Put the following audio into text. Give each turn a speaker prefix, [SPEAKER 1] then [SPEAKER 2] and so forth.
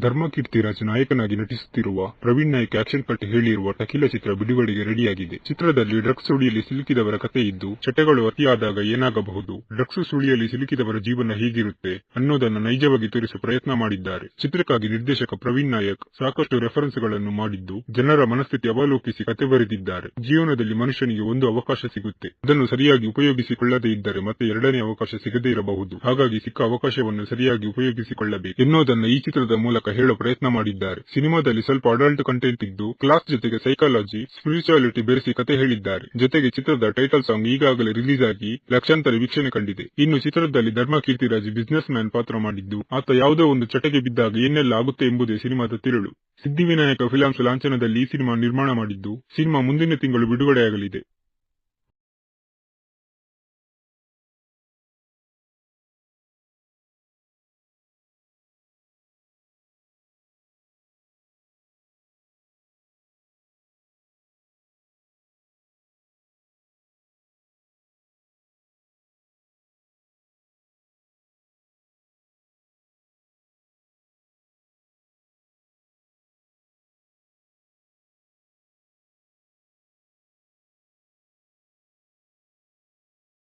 [SPEAKER 1] ಧರ್ಮಕೀರ್ತಿರಾಜ್ ನಾಯಕನಾಗಿ ನಟಿಸುತ್ತಿರುವ Praveen Nayak action cut ಹೇಳಿರುವ ಟಕೀಲ ಚಿತ್ರ ಬಿಡುಗಡೆಗೆ ರೆಡಿಯಾಗಿದೆ. ಚಿತ್ರದಲ್ಲಿ ಡ್ರಗ್ಸ್ ಸುಳಿಯಲ್ಲಿ ಸಿಲುಕಿದವರ ಕಥೆ ಇದ್ದು, ಚಟಗಳು ಅತಿಯಾದಾಗ ಏನಾಗಬಹುದು? ಡ್ರಗ್ಸ್ ಸುಳಿಯಲ್ಲಿ ಸಿಲುಕಿದವರ ಜೀವನ ಹೇಗಿರುತ್ತೆ ಅನ್ನೋದನ್ನು ನೈಜವಾಗಿ ತೋರಿಸುವ ಪ್ರಯತ್ನ ಮಾಡಿದ್ದಾರೆ. ಚಿತ್ರಕ್ಕಾಗಿ ನಿರ್ದೇಶಕ ಪ್ರವೀಣ್ ನಾಯಕ್ ಸಾಕಷ್ಟು ರೆಫರೆನ್ಸ್ಗಳನ್ನು ಮಾಡಿದ್ದು, ಜನರ ಮನಸ್ಥಿತಿ ಅವಲೋಕಿಸಿ ಕತೆ ಬರೆದಿದ್ದಾರೆ. ಜೀವನದಲ್ಲಿ ಮನುಷ್ಯನಿಗೆ ಒಂದು ಅವಕಾಶ ಸಿಗುತ್ತೆ. ಅದನ್ನು ಸರಿಯಾಗಿ ಉಪಯೋಗಿಸಿಕೊಳ್ಳದೇ ಇದ್ದರೆ ಮತ್ತೆ ಎರಡನೇ ಅವಕಾಶ ಸಿಗದೇ ಇರಬಹುದು. ಹಾಗಾಗಿ ಸಿಕ್ಕ ಅವಕಾಶವನ್ನು ಸರಿಯಾಗಿ ಉಪಯೋಗಿಸಿಕೊಳ್ಳಬೇಕು. ಎನ್ನುವುದನ್ನು ಈ ಚಿತ್ರದ ಮೂಲಕ ಹೇಳೋ ಪ್ರಯತ್ನ ಮಾಡಿದ್ದಾರೆ. ಸಿನಿಮಾದಲ್ಲಿ ಸ್ವಲ್ಪ ಅಡಲ್ಟ್ ಕಂಟೆಂಟ್ ಇದ್ದು ಕ್ಲಾಸ್ ಜೊತೆಗೆ ಸೈಕಾಲಜಿ ಸ್ಪಿರಿಚುಯಾಲಿಟಿ ಬೆರೆಸಿ ಕತೆ ಹೇಳಿದ್ದಾರೆ. ಜೊತೆಗೆ ಚಿತ್ರದ ಟೈಟಲ್ ಸಾಂಗ್ ಈಗಾಗಲೇ ರಿಲೀಸ್ ಆಗಿ ಲಕ್ಷಾಂತರ ವೀಕ್ಷಣೆ ಕಂಡಿದೆ. ಇನ್ನು ಚಿತ್ರದಲ್ಲಿ ಧರ್ಮ ಕೀರ್ತಿರಾಜ್ ಬಿಸ್ನೆಸ್ ಮ್ಯಾನ್ ಪಾತ್ರ ಮಾಡಿದ್ದು, ಆತ ಯಾವುದೋ ಒಂದು ಚಟಕ್ಕೆ ಬಿದ್ದಾಗ ಏನೆಲ್ಲ ಆಗುತ್ತೆ ಎಂಬುದೇ ಸಿನಿಮಾದ ತಿರುಳು. ಸಿದ್ಧಿವಿನಾಯಕ ಫಿಲಾಂಸ್ ಲಾಂಛನದಲ್ಲಿ ಈ ಸಿನಿಮಾ ನಿರ್ಮಾಣ ಮಾಡಿದ್ದು, ಸಿನಿಮಾ ಮುಂದಿನ ತಿಂಗಳು ಬಿಡುಗಡೆಯಾಗಲಿದೆ.